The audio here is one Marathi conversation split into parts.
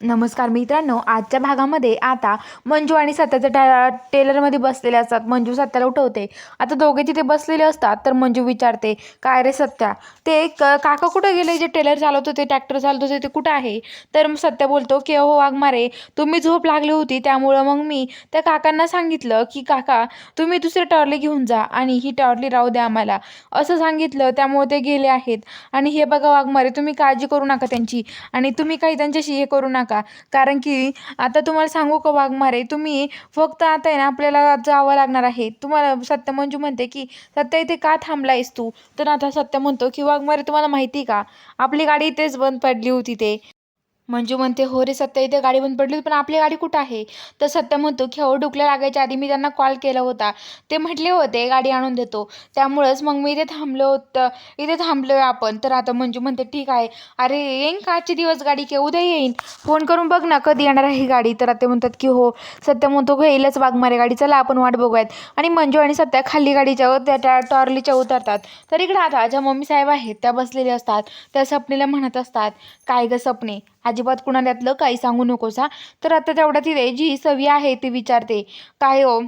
नमस्कार मित्रांनो आजच्या भागामध्ये आता मंजू आणि सत्याच्या टा टेलरमध्ये बसलेले असतात. मंजू सत्याला उठवते. आता दोघे तिथे बसलेले असतात तर मंजू विचारते काय रे सत्या? ते क काका कुठे गेले जे टेलर चालवत होते ट्रॅक्टर चालवत होते ते कुठं आहे? तर सत्या बोलतो की अहो वाघमारे तुम्ही झोप लागली होती त्यामुळं मग मी त्या काकांना सांगितलं की काका तुम्ही दुसरे टॉर्ली घेऊन जा आणि ही टॉर्ली राहू द्या आम्हाला. असं सांगितलं त्यामुळे ते गेले आहेत. आणि हे बघा वाघमारे तुम्ही काळजी करू नका त्यांची. आणि तुम्ही काही त्यांच्याशी हे करू नका. कारण की आता तुम्हाला सांगू का वाघमारे तुम्ही फक्त आता आहे ना आपल्याला जावं लागणार आहे. तुम्हाला सत्य मंजू म्हणते की सत्य इथे का थांबलायस तू? तर आता सत्य म्हणतो की वाघमारे तुम्हाला माहिती का? आपली गाडी इथेच बंद पडली होती ते. मंजू म्हणते हो रे सत्या इथे गाडी बंद पडली होती, पण आपली गाडी कुठं आहे? तर सत्य म्हणतो की हो डुकल्या लागायच्या आधी मी त्यांना कॉल केला होता. ते म्हटले होते गाडी आणून देतो. त्यामुळंच मग मी इथे थांबलो होतं इथे थांबलो आहे आपण. तर आता मंजू म्हणते ठीक आहे. अरे येईन का? आजचे दिवस गाडी की उद्या येईन. फोन करून बघ ना कधी येणार आहे ही गाडी. तर आता ते म्हणतात की हो. सत्य म्हणतो की येईलच वाघमारे गाडी चला आपण वाट बघूयात. आणि मंजू आणि सत्या खाली गाडीच्या त्या त्या टॉर्लीच्या उतरतात. तर इकडे आता ज्या मम्मी साहेब आहेत त्या बसलेल्या असतात. त्या सपनेला म्हणत असतात काय गं सपने? अजिबात कुणाल्यातलं काही सांगू नकोस. हा तर आता तेवढ्यात तिथे जी सवी आहे ती विचारते. काय हो?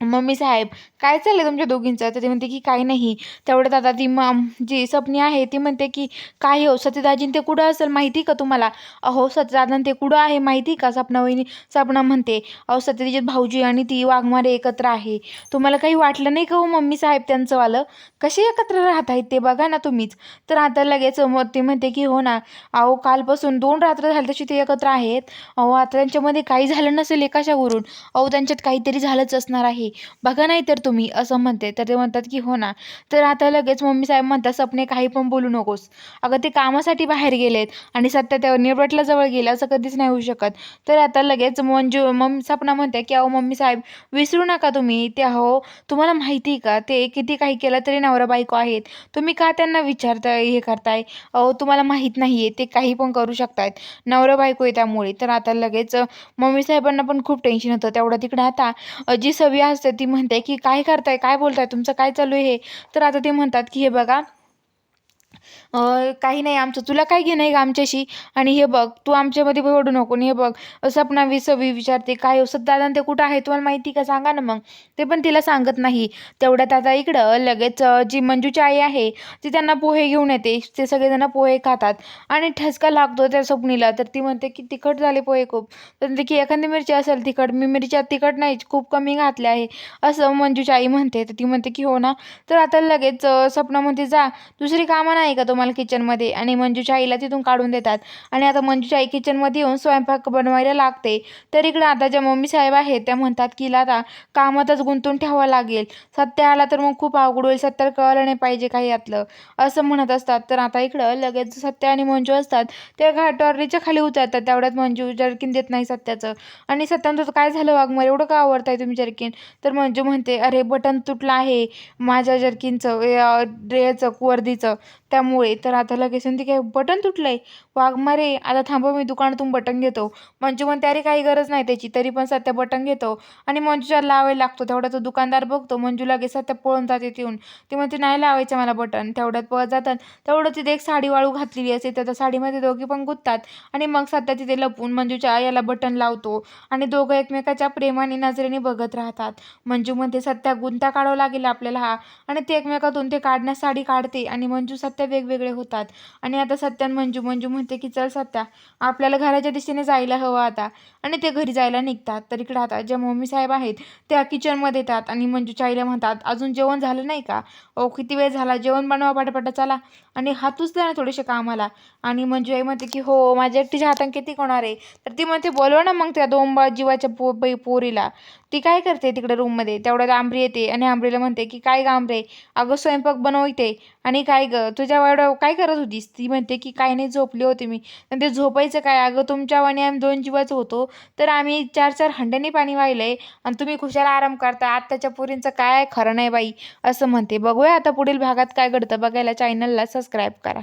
मम्मी साहेब काय चाललं आहे तुमच्या दोघींचं? तर ते म्हणते की काही नाही. तेवढ्यात आता ती मम जी सपनी आहे ती म्हणते की काय हो सतीदाजीन ते कुठं असेल माहिती का तुम्हाला? अहो सतीदादान ते कुठं आहे माहिती का? सपना वहिनी सपना म्हणते अहो सत्यजित भाऊजी आणि ती वाघमारे एकत्र आहे. तुम्हाला काही वाटलं नाही का हो मम्मी साहेब त्यांचंवालं? कसे एकत्र राहत आहेत ते बघा ना तुम्हीच. तर आता लगेच मग ती म्हणते की हो ना अहो कालपासून दोन रात्र झालं तशी ते एकत्र आहेत. अहो आता त्यांच्यामध्ये काही झालं नसेल एकाशावरून अहो त्यांच्यात काहीतरी झालंच असणार आहे. बघा नाही तर तुम्ही असं म्हणते. तर ते म्हणतात की हो ना. तर आता लगेच मम्मी साहेब म्हणतात सपने काही पण बोलू नकोस. अगं ते कामासाठी बाहेर गेलेत आणि सत्य त्यावर निर्भटला जवळ गेलं असं कधीच नाही होऊ शकत. तर आता लगेच मंजू मम्मी सपना म्हणते की अहो मम्मी साहेब विसरू नका तुम्ही. ते अहो तुम्हाला माहिती का? ते किती काही केलं तरी नवरा बायको आहेत. तुम्ही का त्यांना विचारताय हे करताय? अहो तुम्हाला माहीत नाही आहे ते काही पण करू शकतात नवरा बायको आहे त्यामुळे. तर आता लगेच मम्मी साहेबांना पण खूप टेन्शन होतं. तेवढं तिकडं आता जी सवी असते ती म्हणते की काय करताय? काय बोलताय? तुमचं काय चालू आहे? हे तर आता ते म्हणतात की हे बघा काही नाही आमचं तुला काय घेणं आहे का आमच्याशी? आणि हे बघ तू आमच्यामध्ये पडू नको. आणि हे बघ सपना विसवी विचारते काय हो दादा ते कुठं आहे? तुम्हाला माहिती का? सांगा ना मग. ते पण तिला सांगत नाही. तेवढ्यात आता इकडं लगेच जी मंजूची आई आहे ती त्यांना पोहे घेऊन येते. ते सगळेजण पोहे खातात. आणि ठसका लागतो त्या स्वप्नीला तर ती म्हणते की तिखट झाले पोहे खूप. तर म्हणते की एखादी मिरची असेल तिखट. मी मिरच्या तिखट नाही खूप कमी घातले आहे. असं मंजूची आई म्हणते. तर ती म्हणते की हो ना. तर आता लगेच सपना म्हणते जा दुसरी कामं नाही का तुम्हाला किचनमध्ये आणि मंजूच्या आईला तिथून काढून देतात. आणि आता मंजूच्या आई किचनमध्ये येऊन स्वयंपाक बनवायला लागते. तर इकडं आता ज्या मम्मी साहेब आहेत त्या म्हणतात की हिला आता कामातच गुंतून ठेवावं लागेल. सत्य आला तर मग खूप अवघड होईल. सत्तर कळलं नाही पाहिजे काही यातलं. असं म्हणत असतात. तर आता इकडं लगेच सत्य आणि मंजू असतात. त्या घा टॉर्रीच्या खाली उतरतात. तेवढ्यात मंजू जर्किन देत नाही सत्याचं. आणि सत्यानं काय झालं वाघमारे? एवढं का आवडताय तुम्ही जर्किन? तर मंजू म्हणते अरे बटन तुटलं आहे. माझ्या जर्किनचं ड्रेचं वर्दीचं त्यामुळे तर आता लगेच ते काय बटन तुटलंय. वाघमारे आता थांबव मी दुकानातून बटन घेतो. मंजू म्हणते अरे काही गरज नाही त्याची तरी पण सत्या बटन घेतो. आणि मंजूच्या लावायला लागतो तेवढा तो दुकानदार बघतो मंजू लगेच सत्या पळून जाते तिथून. ती म्हणते नाही लावायचं मला बटन. तेवढ्यात पळत जातात. तेवढं तिथे एक साडी वाळू घातलेली असते तर त्या साडीमध्ये दोघी पण गुंततात. आणि मग सध्या तिथे लपून मंजूच्या याला बटन लावतो. आणि दोघं एकमेकाच्या प्रेमाने नजरेने बघत राहतात. मंजू म्हणते सत्या गुंता काढावं लागेल आपल्याला हा. आणि ते एकमेकातून ते काढण्यास साडी काढते. आणि मंजू सत्या वेगवेगळे होतात. आणि आता सत्यान मंजू मंजू म्हणते की चल सत्या आपल्याला घराच्या दिशेने जायला हवं आता. आणि ते घरी जायला निघतात. तर इकडे आता ज्या मम्मी साहेब आहेत त्या किचनमध्ये येतात आणि मंजूच्या आईला म्हणतात अजून जेवण झालं नाही का? ओ किती वेळ झाला? जेवण बनवा पटापटा चला. आणि हातूच द्या ना थोडेसे कामाला. आणि मंजू आई म्हणते की हो माझ्या एकटीच्या हाताने किती होणार आहे? तर ती म्हणते बोलवा ना मग त्या दोन बा जीवाच्या पो पोरीला. ती काय करते तिकडे रूममध्ये तेवढ्यात आंबरी येते आणि आंबरीला म्हणते की काय ग आंबरे? अगं स्वयंपाक बनवते. आणि काय ग? तुझ्या एवढं काय करत होतीस? ती म्हणते की काय नाही झोपली होती मी. आणि ते झोपायचं काय? अगं तुमच्या वाणी आम्ही दोन जीवाचं होतो. तर आम्ही चार चार हंड्याने पाणी वाहिलंय आणि तुम्ही खुशाला आराम करता. आत्ताच्या पोरींचं काय खरं नाही बाई? असं म्हणते. बघूया आता पुढील भागात काय घडतं. बघायला चॅनलला सबस्क्राईब करा.